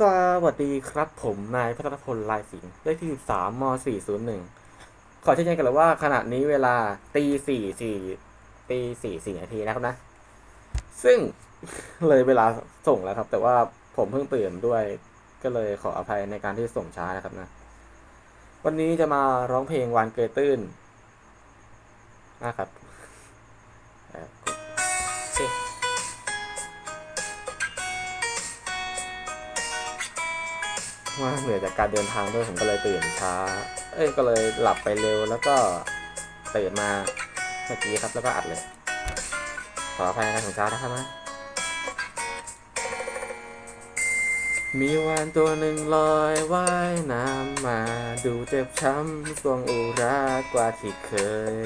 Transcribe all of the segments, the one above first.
สวัสดีครับผมนายพัฒนพลลายสิงห์เลขที่ 13ม401 ขอแจ้งกันเลยว่าขณะนี้เวลาตีสี่สี่ตีสี่สี่นาทีนะครับนะ ซึ่งเลยเวลาส่งแล้วครับ แต่ว่าผมเพิ่งตื่นด้วย ก็เลยขออภัยในการที่ส่งช้านะครับนะ วันนี้จะมาร้องเพลงวานเกยตื้นนะครับ ว่าเหนื่อยจากการเดินทางด้วยผมก็เลยตื่นช้า เอ้ยก็เลยหลับไปเร็วแล้วก็ตื่นมาเมื่อกี้ครับแล้วก็อัดเลย ขออภัยในการถึงช้านะครับนะมีวานตัวหนึ่งลอยว่ายน้ำมา ดูเจ็บช้ำสวงอุรากว่าที่เคย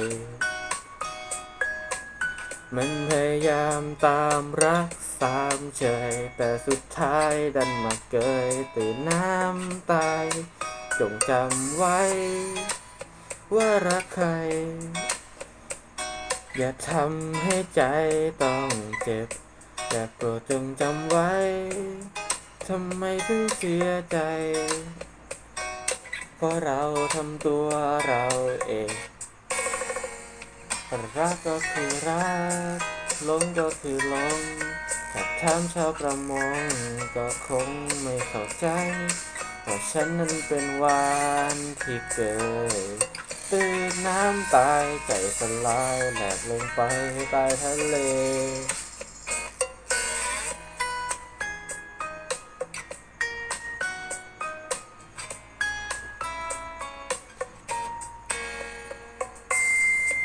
มันพยายามตามรักสามเฉย แต่สุดท้ายดันมาเกยตื่นน้ำตาย จงจำไว้ ว่ารักใคร อย่าทำให้ใจต้องเจ็บ แต่โปรดจงจำไว้ ทำไมถึงเสียใจ เพราะเราทำตัวเราเอง รักก็คือรักหลงก็คือหลงถ้าถามชาวประมงก็คงไม่เข้าใจว่าฉันนั้นเป็นวานที่เกิดตื่นน้ำตายใจสลายแหลกลงไปใต้ทะเล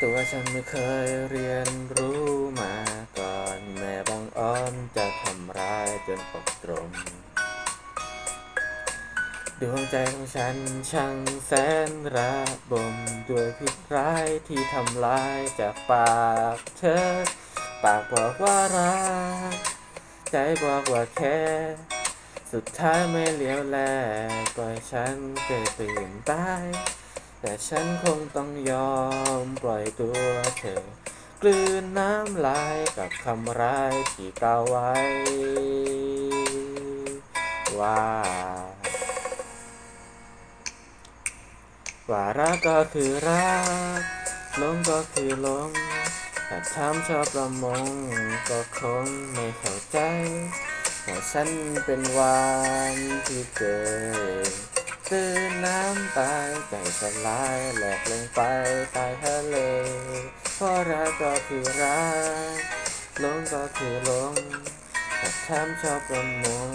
ตัวฉันไม่เคยเรียนรู้มาก่อน แม่บางอ้อนจะทำร้ายจนอกตรมดวงใจของฉันช่างแสนระบมด้วยพิษร้ายที่ทำลายจากปากเธอ ปากบอกว่ารัก ใจบอกว่าแค่ สุดท้ายไม่เลี้ยวแลปล่อยฉันเกิดตื่นตาย แต่ฉันคงต้องยอมปล่อยตัวเธอ กลืนน้ำลายกับคำร้ายที่กล่าวไว้ ว่า ว่ารักก็คือรักหลงก็คือหลงแต่ถามชอบประมงก็คงไม่เข้าใจว่ฉันเป็นวานที่เกิดตื่นำตายใจสลายแหลกลงไปใต้ทะเลเพราะรักก็คือรักหลงก็คือหลงแต่ถามชอบประมง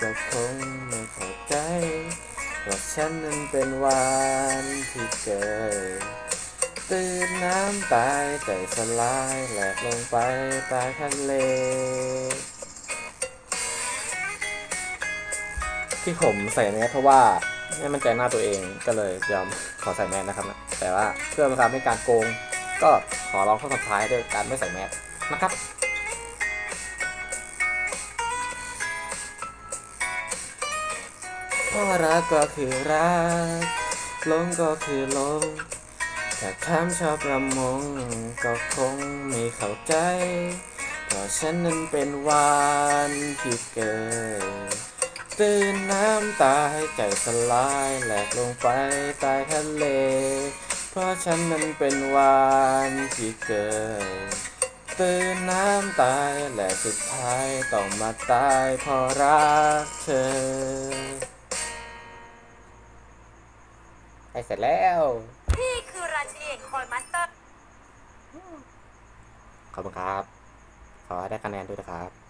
ก็คงไม่เข้าใจว่าฉันนั้นเป็นวานที่เกิดตื่นน้ำตายใจสลายแหลกลงไปใต้ทะเลที่ผมใส่แมสเพราะว่า ไม่มั่นใจหน้าตัวเองก็เลยยอมขอใส่แมสนะครับนะแต่ว่าเพื่อไม่ทำให้การโกง ก็ขอลองข้อสุดท้ายด้วยการไม่ใส่แมสนะครับเพราะรักก็คือรักลงก็คือลงแต่ถามชาวประมงก็คงไม่เข้าใจเพราะฉันนั้นเป็นวานที่เกิด ตื่นน้ำตายใจสลายแหลกลงไปใต้ทะเล เพราะฉันนั้นเป็นวานที่เกิด ตื่นน้ำตายและสุดท้ายต้องมาตายเพราะรักเธอไปเสร็จแล้ว พี่คือราชินีแห่งคอยมาสเตอร์ ขอบคุณครับ ขอให้ได้คะแนนด้วยนะครับ